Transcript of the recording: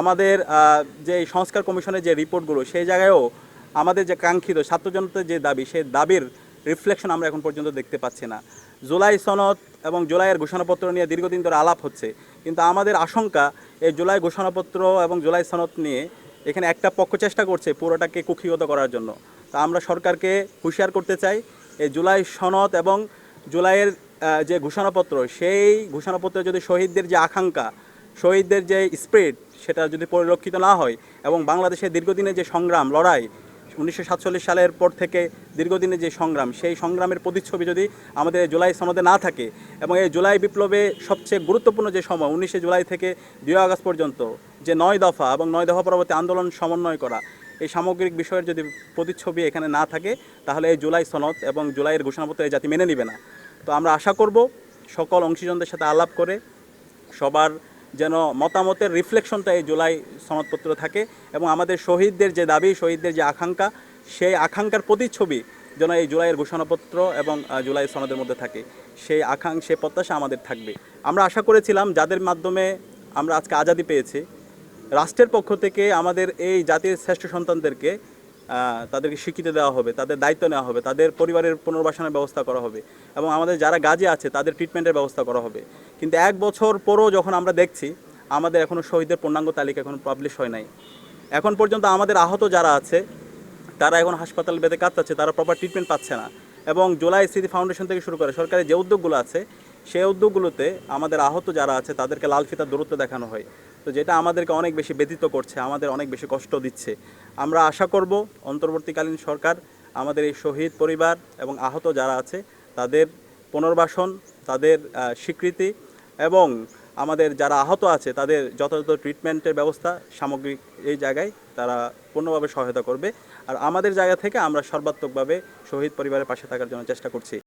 আমাদের যে সংস্কার কমিশনের যে রিপোর্টগুলো, সেই জায়গায়ও আমাদের যে কাঙ্ক্ষিত ছাত্রজনতার যে দাবি, সেই দাবির রিফ্লেকশন আমরা এখন পর্যন্ত দেখতে পাচ্ছি না। জুলাই সনদ এবং জুলাইয়ের ঘোষণাপত্র নিয়ে দীর্ঘদিন ধরে আলাপ হচ্ছে। কিন্তু আমাদের আশঙ্কা, এই জুলাই ঘোষণাপত্র এবং জুলাই সনদ নিয়ে এখানে একটা পক্ষ চেষ্টা করছে পুরোটাকে কুক্ষিগত করার জন্য। তা আমরা সরকারকে হুঁশিয়ার করতে চাই, এই জুলাই সনদ এবং জুলাইয়ের যে ঘোষণাপত্র, সেই ঘোষণাপত্রে যদি শহীদদের যে আকাঙ্ক্ষা, শহীদদের যে স্পিরিট সেটা যদি পরিলক্ষিত না হয় এবং বাংলাদেশের দীর্ঘদিনের যে সংগ্রাম, লড়াই, উনিশশো সাতচল্লিশ সালের পর থেকে দীর্ঘদিনের যে সংগ্রাম, সেই সংগ্রামের প্রতিচ্ছবি যদি আমাদের জুলাই সনদে না থাকে এবং এই জুলাই বিপ্লবে সবচেয়ে গুরুত্বপূর্ণ যে সময়, উনিশে জুলাই থেকে দুই আগস্ট পর্যন্ত যে নয় দফা এবং নয় দফা পরবর্তী আন্দোলন সমন্বয় করা, এই সামগ্রিক বিষয়ের যদি প্রতিচ্ছবি এখানে না থাকে, তাহলে এই জুলাই সনদ এবং জুলাইয়ের ঘোষণাপত্র এই জাতি মেনে নেবে না। তো আমরা আশা করব সকল অংশীজনদের সাথে আলাপ করে সবার যেন মতামতের রিফ্লেকশনটা এই জুলাই সনদপত্র থাকে এবং আমাদের শহীদদের যে দাবি, শহীদদের যে আকাঙ্ক্ষা, সেই আকাঙ্ক্ষার প্রতিচ্ছবি যেন এই জুলাইয়ের ঘোষণাপত্র এবং জুলাই সনদের মধ্যে থাকে। সেই আকাঙ্ক্ষা সেই প্রত্যাশা আমাদের থাকবে। আমরা আশা করেছিলাম যাদের মাধ্যমে আমরা আজকে আজাদি পেয়েছি, রাষ্ট্রের পক্ষ থেকে আমাদের এই জাতির শ্রেষ্ঠ সন্তানদেরকে তাদেরকে স্বীকৃতি দেওয়া হবে, তাদের দায়িত্ব নেওয়া হবে, তাদের পরিবারের পুনর্বাসনের ব্যবস্থা করা হবে এবং আমাদের যারা গাজে আছে তাদের ট্রিটমেন্টের ব্যবস্থা করা হবে। কিন্তু এক বছর পরও যখন আমরা দেখছি, আমাদের এখনও শহীদের পূর্ণাঙ্গ তালিকা এখনও পাবলিশ হয় নাই। এখন পর্যন্ত আমাদের আহত যারা আছে, তারা এখন হাসপাতাল বেঁধে কাঁদতেছে, তারা প্রপার ট্রিটমেন্ট পাচ্ছে না। এবং জুলাই স্মৃতি ফাউন্ডেশন থেকে শুরু করে সরকারি যে উদ্যোগগুলো আছে, সেই উদ্যোগগুলোতে আমাদের আহত যারা আছে, তাদেরকে লাল ফিতার দূরত্ব দেখানো হয়। তো যেটা আমাদেরকে অনেক বেশি ব্যতীত করছে, আমাদের অনেক বেশি কষ্ট দিচ্ছে। আমরা আশা করব অন্তর্বর্তীকালীন সরকার, আমাদের এই শহীদ পরিবার এবং আহত যারা আছে, তাদের পুনর্বাসন তাদের স্বীকৃতি এবং আমাদের যারা আহত আছে তাদের যথাযথ ট্রিটমেন্টের ব্যবস্থা সামগ্রিক এই জায়গায় তারা পূর্ণভাবে সহায়তা করবে। আর আমাদের জায়গা থেকে আমরা সর্বাত্মকভাবে শহীদ পরিবারের পাশে থাকার জন্য চেষ্টা করছি।